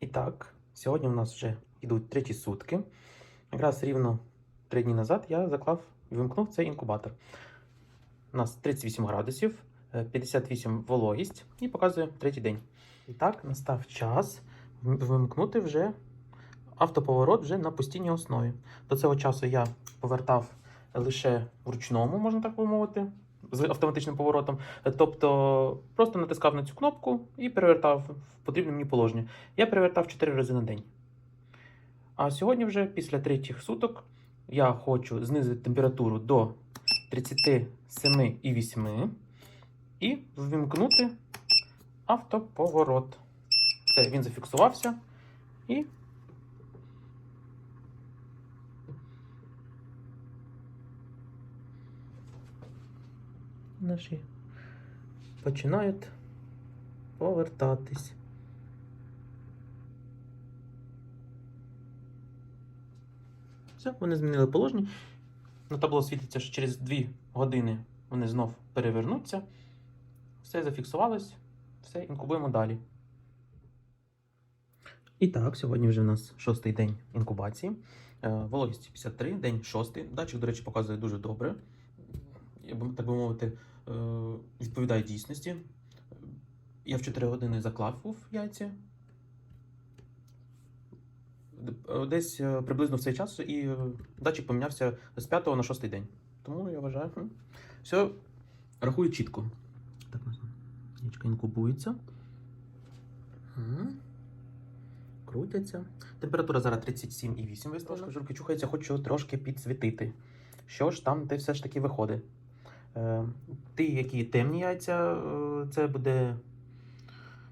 І так, сьогодні у нас вже йдуть треті сутки. Якраз рівно три дні назад я заклав і вимкнув цей інкубатор. У нас 38 градусів, е, 58 вологість і показує третій день. І так, настав час вимкнути вже автоповорот вже на постійній основі. До цього часу я повертав лише вручному, можна так би мовити, з автоматичним поворотом. Тобто просто натискав на цю кнопку і перевертав в потрібне мені положення. Я перевертав 4 рази на день. А сьогодні, вже після третіх суток, я хочу знизити температуру до 37,8 і ввімкнути автоповорот. Все, він зафіксувався і. Наші починають повертатись. Все, вони змінили положення. На табло світиться, що через 2 години вони знов перевернуться. Все зафіксувалось, все, інкубуємо далі. І так, сьогодні вже у нас шостий день інкубації. Е, Вологість 53, день шостий. Датчик, до речі, показує дуже добре. Так би мовити, відповідає дійсності. Я в 4 години заклав яйця. Д- Десь е, приблизно в цей час і е, датчик помінявся з 5 на 6 день. Тому я вважаю, все рахую чітко. Так, яєчка інкубується. Крутяться. Температура зараз 37,8 виставлена. Журки чухається, хочу трошки підсвітити. Що ж там, де все ж таки виходить? Е, ті, які темні яйця, е, це буде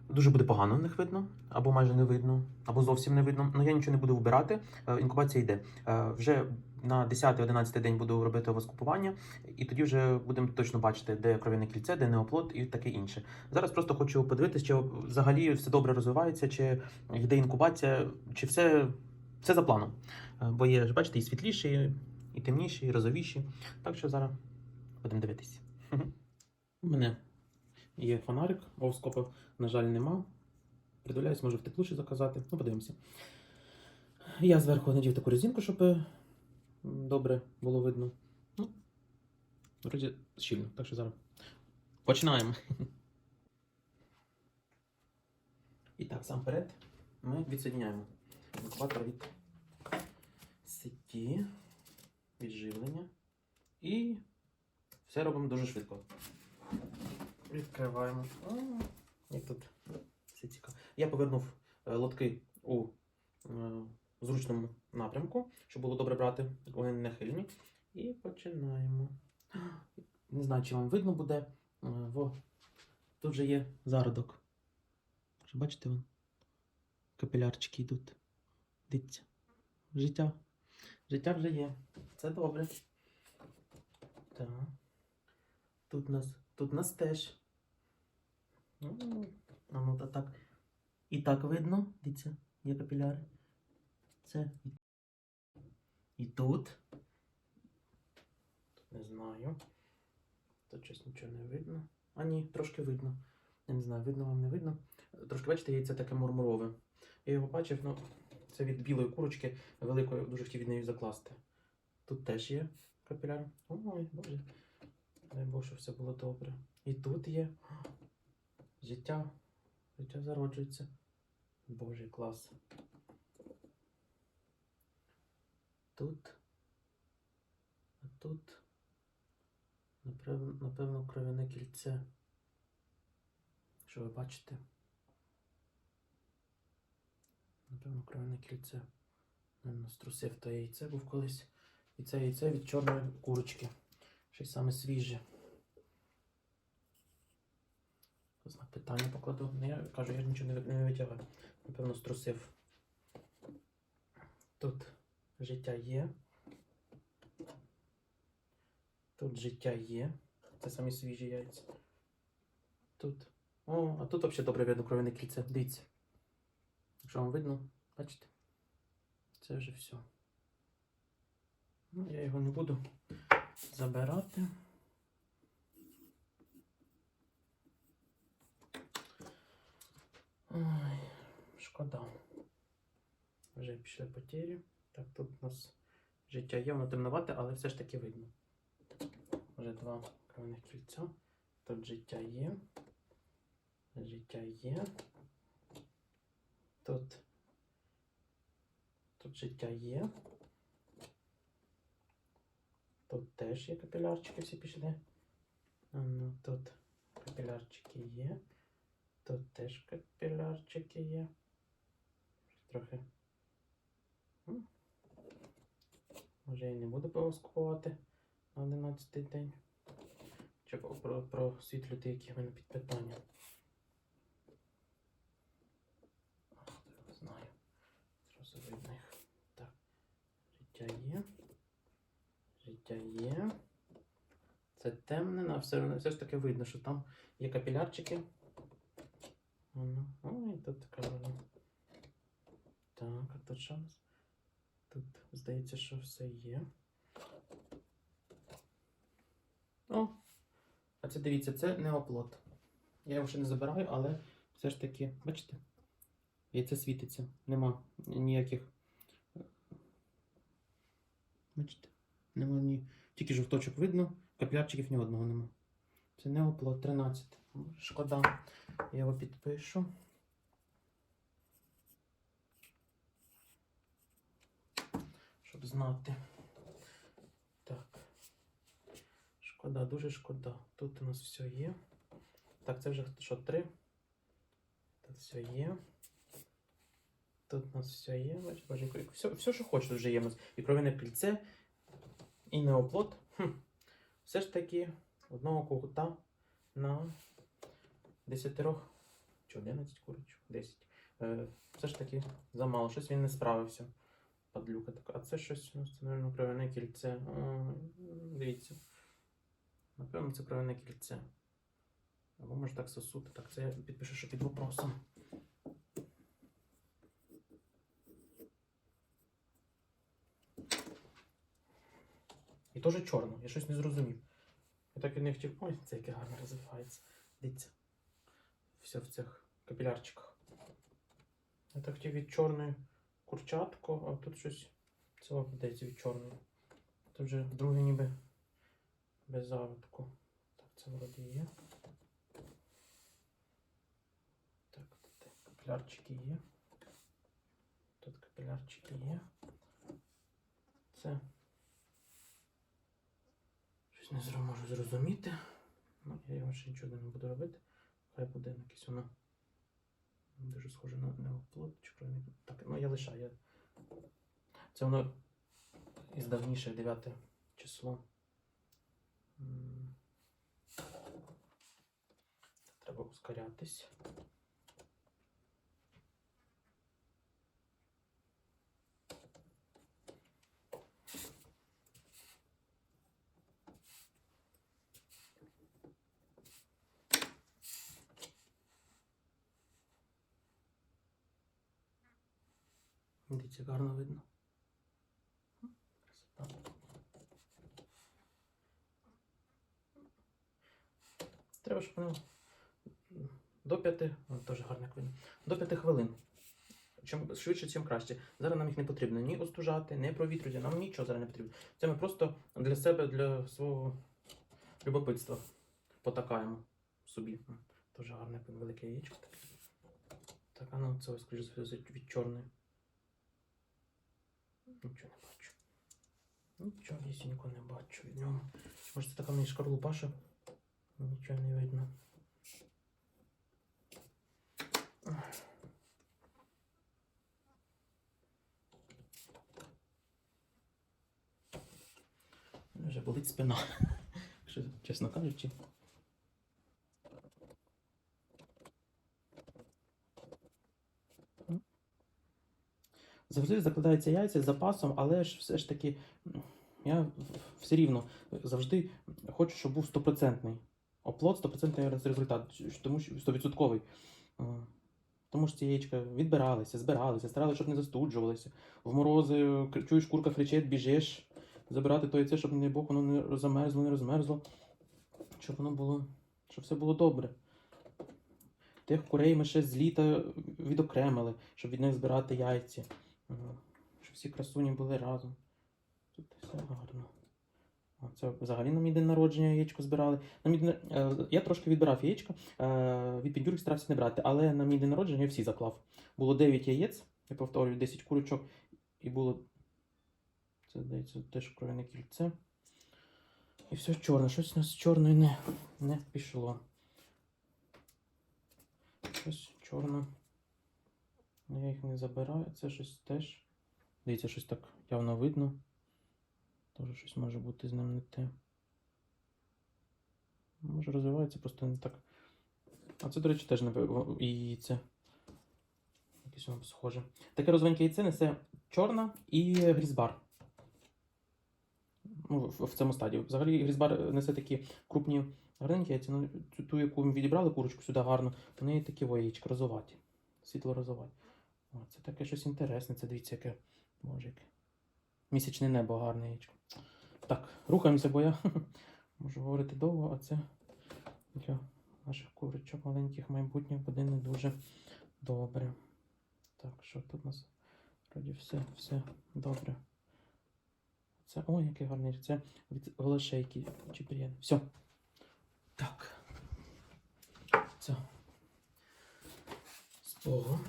дуже буде погано в них видно, або майже не видно, або зовсім не видно. Ну я нічого не буду вбирати. Е, Інкубація йде. Вже на 10-11 день буду робити воскупування, і тоді вже будемо точно бачити, де кров'яне кільце, де неоплод і таке інше. Зараз просто хочу подивитися, чи взагалі все добре розвивається, чи йде інкубація, чи все, все за планом. Бо є, бачите, і світліші, і темніші, і розовіші. Так що зараз будемо дивитися. У мене є фонарик, овскопа, на жаль, нема. Придивляюсь, може в теплуші заказати. Ну, подивимося. Я зверху надів таку резинку, щоб е, добре було видно. Ну, вроді щільно, так що зараз починаємо. І так, сам перед ми відсоединяємо інкубатор від сеті, від живлення. І все робимо дуже швидко. Відкриваємо. А, як тут все цікаво. Я повернув е, лотки у е, зручному напрямку, щоб було добре брати, вони не нахильні. І починаємо. Не знаю, чи вам видно буде. Е, Во. Тут же є зародок. Бачите, вон, капілярчики йдуть. Дивіться. Життя. Життя вже є. Це добре. Так. Тут нас, тут нас теж. Ну, а ну та так. І так видно, дивіться, є капіляри. Це. І тут. Тут не знаю. Тут щось нічого не видно. А ні, трошки видно. Я не знаю, видно вам не видно. Трошки бачите, яйце таке мурмурове. Я його бачив, ну, це від білої курочки великої, дуже хотів від неї закласти. Тут теж є капіляр. Ой, боже. Дай Бог, щоб все було добре. І тут є життя. Життя зароджується. Божий клас. Тут. А тут. Напевно, кров'яне кільце. Що ви бачите? Напевно, кров'яне кільце. Струсив то яйце був колись. І це яйце від чорної курочки. Щось саме свіже. Знак питання покладу. Ну, я кажу, я нічого не витягаю. Напевно, струсив. Тут життя є. Тут життя є. Це самі свіжі яйця. Тут. О, а тут взагалі добре видно кров'яне кільце. Дивіться. Якщо вам видно, бачите? Це вже все. Ну, я його не буду забирати. Ой, шкода. Вже пішли потері. Так, тут у нас життя є, воно темновате, але все ж таки видно. Вже два кровних кільця. Тут життя є. Життя є. Тут. Тут життя є. Тут теж є капілярчики, всі пішли. Ну, тут капілярчики є. Тут теж капілярчики є. Трохи. Може я не буду провоскувати на 11 день. Чи про, про, просвітлювати, які в мене під питання. Знаю. Зразу видно їх. Так. Життя є. Життя є. Це темне, але все, все ж таки видно, що там є капілярчики. Ой, ну, тут така. Так, а тут що у нас? Тут здається, що все є. О! А це дивіться, це не оплот. Я його ще не забираю, але все ж таки, бачите? Яйце світиться. Нема ніяких. Бачите? Нема ні. Тільки жовточок видно, каплярчиків ні одного нема. Це не оплот 13. Шкода. Я його підпишу. Щоб знати. Так. Шкода, дуже шкода. Тут у нас все є. Так, це вже що, три? Тут все є. Тут у нас все є. Бачите, боженько, все, все, що хочете, вже є у нас. І кров'яне кільце, і неоплод. Хм. Все ж таки одного когута на 10 чи 11 курочок, 10. Е, все ж таки замало. Щось він не справився. Падлюка така. А це щось у нас це, напевно, кров'яне кільце. О, дивіться. Напевно, це кров'яне кільце. Або може так сосуд. Так, це я підпишу, що під вопросом. Теж чорно. Я щось не зрозумів. Я так і не хотів. Ой, це яке гарно розвивається. Дивіться. Все в цих капілярчиках. Я так хотів від чорної курчатку, а тут щось цього подається від чорної. Тут вже друге ніби без завитку. Так, це вроді є. Так, тут капілярчики є. Тут капілярчики є. Це. Щось не зро- можу зрозуміти. Ну, я його ще нічого не буду робити. Хай буде якесь воно дуже схоже на неоплод. Так, ну я лишаю. Я... Це воно із давніше 9 число. Треба ускорятись. Дивіться, гарно видно. Красота. Треба, щоб воно до 5, теж гарно видно, до 5 хвилин. Чим швидше, тим краще. Зараз нам їх не потрібно ні остужати, ні провітрювати, нам нічого зараз не потрібно. Це ми просто для себе, для свого любопитства потакаємо собі. Дуже гарне велике яєчко. Так, а ну це скоріше від чорної. Нічого не бачу. Нічого лісінько не бачу від нього. Може це така мені шкарлупа, що нічого не видно. Вже болить спина. Чесно кажучи. Завжди закладаються яйця з запасом, але ж все ж таки я все рівно завжди хочу, щоб був стопроцентний. Оплот стопроцентний результат, тому що стовідсотковий. Е, Тому що ці яєчка відбиралися, збиралися, старалися, щоб не застуджувалися. В морози чуєш, курка кричить, біжиш, забирати то яйце, щоб, не Бог, воно не замерзло, не розмерзло. Щоб воно було, щоб все було добре. Тих курей ми ще з літа відокремили, щоб від них збирати яйця. Щоб всі красуні були разом. Тут все гарно. А це взагалі на мій день народження яєчко збирали. На мій день, е, я трошки відбирав яєчко, е, від підюрок старався не брати, але на мій день народження я всі заклав. Було 9 яєць, я повторюю, 10 курочок, і було. Це здається теж кров'яне кільце. І все чорне. Щось у нас чорне не, не пішло. Щось чорне. Ну, Я їх не забираю. Це щось теж. Дивіться, щось так явно видно. Тоже щось може бути з ним не те. Може розвивається, просто не так. А це, до речі, теж не і це. Якесь воно схоже. Таке розовеньке яйце несе чорна і грізбар. Ну, в, цьому стадії. Взагалі грізбар несе такі крупні гарненькі яйця. Ну, ту, яку ми відібрали курочку сюди гарно, в неї такі во яєчка розоваті. О, це таке щось інтересне. Це дивіться, яке. Боже, яке. Місячне небо гарне яєчко. Так, рухаємося, бо я можу говорити довго, а це для наших курочок маленьких майбутніх буде не дуже добре. Так, що тут у нас? Вроді все, все добре. Це, ой, який гарний. Це від голошейки чіпрієн. Все. Так. Це. З того.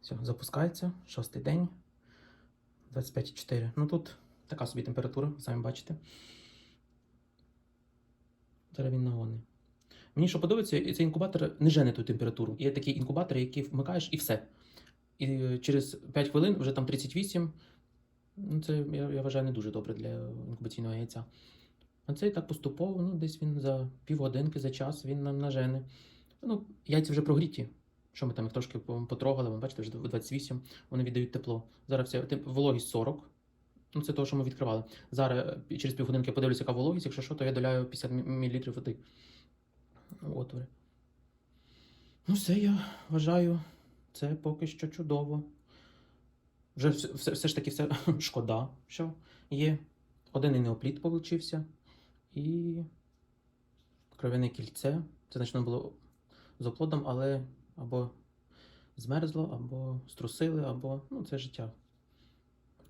Все, запускається. Шостий день. 25,4. Ну тут така собі температура, самі бачите. Зараз він нагони. Мені що подобається, цей інкубатор не жене ту температуру. Є такі інкубатори, які вмикаєш і все. І е, через 5 хвилин вже там 38. Ну, це я, я вважаю не дуже добре для інкубаційного яйця. А цей так поступово, ну, десь він за півгодинки, за час він нам нажене. Ну, яйця вже прогріті. Що ми там їх трошки потрогали, ви бачите, вже 28, вони віддають тепло. Зараз вся тип- вологість 40. Ну, це того, що ми відкривали. Зараз е, через півгодинки я подивлюся, яка вологість, якщо що, то я доляю 50 мл води. Отвори. Ну, все, я вважаю, це поки що чудово. Вже все, все, все ж таки все шкода, що є. Один і неопліт получився. І кров'яне кільце. Це значно було з оплодом, але або змерзло, або струсили, або ну, це життя.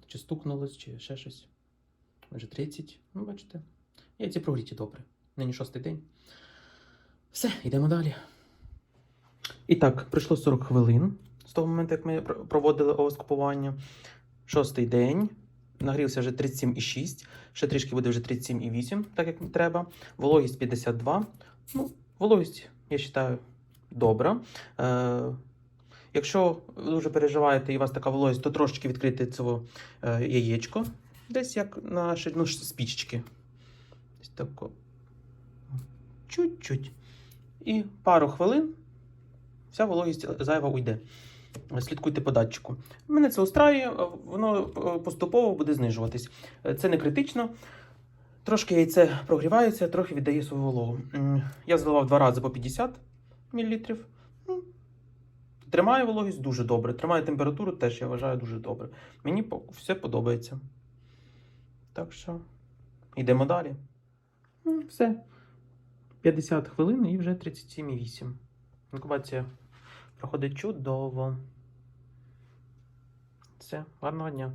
Чи стукнулось, чи ще щось. Вже 30. Ну, бачите. Яйці прогріті добре. Нині шостий день. Все, йдемо далі. І так, пройшло 40 хвилин з того моменту, як ми проводили овоскупування. Шостий день. Нагрівся вже 37,6. Ще трішки буде вже 37,8, так як треба. Вологість 52. Ну, вологість, я вважаю, добра. Е, якщо ви дуже переживаєте і у вас така вологість, то трошечки відкрити цього е, яєчко. Десь як на ши- ну, спічечки. Десь тако. Чуть-чуть. І пару хвилин вся вологість зайва уйде. Слідкуйте по датчику. Мене це устраює, воно е, поступово буде знижуватись. Е, Це не критично. Трошки яйце прогрівається, трохи віддає свою вологу. Я заливав два рази по 50 мл. Тримає вологість дуже добре. Тримає температуру теж, я вважаю, дуже добре. Мені все подобається. Так що йдемо далі. Все. 50 хвилин і вже 37,8. Інкубація проходить чудово. Все, гарного дня.